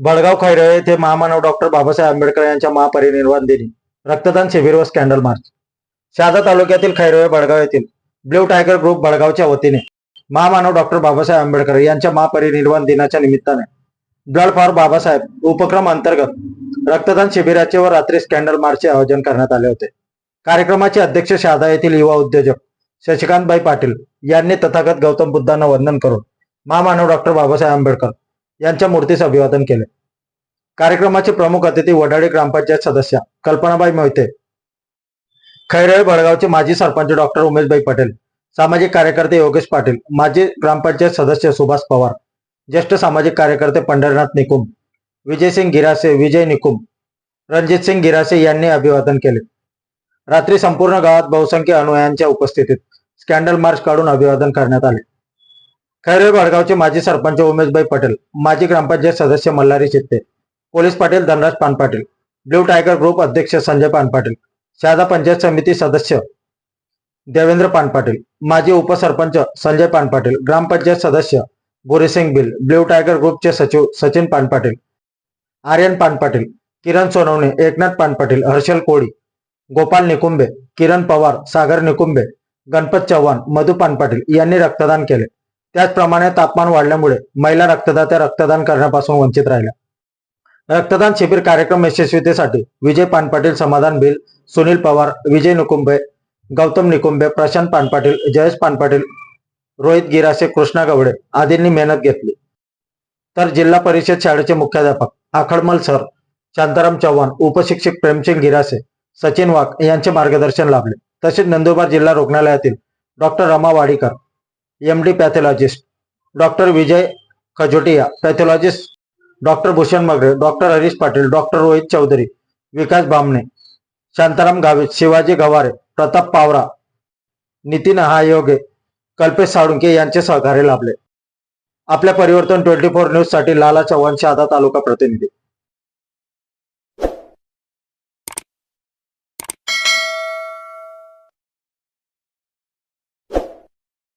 बडगाव खैरळे येथे महामानव डॉक्टर बाबासाहेब आंबेडकर यांच्या महापरिनिर्वाण दिनी रक्तदान शिबिर व स्कॅन्डल मार्च. शहादा तालुक्यातील खैरळे बडगाव येथील ब्ल्यू टायगर ग्रुप बडगावच्या वतीने महामानव डॉक्टर बाबासाहेब आंबेडकर यांच्या महापरिनिर्वाण दिनाच्या निमित्ताने ब्लड फॉर बाबासाहेब उपक्रम अंतर्गत रक्तदान शिबिराचे व रात्री स्कॅन्डल मार्चचे आयोजन करण्यात आले होते. कार्यक्रमाचे अध्यक्ष शहादा येथील युवा उद्योजक शशिकांतभाई पाटील यांनी तथागत गौतम बुद्धांना वंदन करून महामानव डॉक्टर बाबासाहेब आंबेडकर यांच्या मूर्तीस अभिवादन केले. कार्यक्रमाचे प्रमुख अतिथी वडाळी ग्रामपंचायत सदस्य कल्पनाबाई मोहिते. खैरळे बडगावचे माजी सरपंच डॉक्टर उमेशबाई पटेल. सामाजिक कार्यकर्ते योगेश पाटील. माजी ग्रामपंचायत सदस्य सुभाष पवार. ज्येष्ठ सामाजिक कार्यकर्ते पंढरनाथ निकुम. विजयसिंग गिरासे विजय निकुम. रणजितसिंग गिरासे यांनी अभिवादन केले. रात्री संपूर्ण गावात बहुसंख्य अनुयायांच्या उपस्थितीत स्कॅन्डल मार्च काढून अभिवादन करण्यात आले. खैरे भडगावचे माजी सरपंच उमेशभाई पटेल. माजी ग्रामपंचायत सदस्य Malhari Chitte police Patil Dhanraj Panpatil blue tiger group अध्यक्ष संजय पानपाटील शहादा पंचायत समिती सदस्य देवेंद्र पानपाटील माजी उपसरपंच संजय पानपाटील ग्रामपंचायत सदस्य बोरीसिंग बिल ब्ल्यू टायगर ग्रुपचे सचिव सचिन पानपाटील आर्यन पानपाटील किरण सोनवणे एकनाथ पानपाटील हर्षल कोळी गोपाल निकुंबे किरण पवार सागर निकुंबे गणपत चव्हाण मधु पानपाटील यांनी रक्तदान केले. त्याचप्रमाणे तापमान वाढल्यामुळे महिला रक्तदात्या रक्तदान करण्यापासून वंचित राहिल्या. रक्तदान शिबिर कार्यक्रम यशस्वीतेसाठी विजय पानपाटील समाधान बिल सुनील पवार विजय निकुंबे गौतम निकुंबे प्रशांत पानपाटील जयेश पानपाटील रोहित गिरासे कृष्णा गवडे आदींनी मेहनत घेतली. तर जिल्हा परिषद शाळेचे मुख्याध्यापक आखडमल सर शांताराम चव्हाण उपशिक्षक प्रेमसिंग गिरासे सचिन वाघ यांचे मार्गदर्शन लाभले. तसेच नंदुरबार जिल्हा रुग्णालयातील doctor Rama Wadikar M D pathologist doctor Vijay Khajotiya pathologist doctor Bhushan Magare doctor Harish Patil doctor Rohit Chaudhari Vikas Bamne Shantaram Gavit Shivaji Gaware Pratap Pawara Nitin हायोगे Kalpesh Salunke यांचे सहकार्य लाभले. आपल्या परिवर्तन ट्वेंटी फोर न्यूजसाठी लाला चव्हाण शहादा तालुका प्रतिनिधी.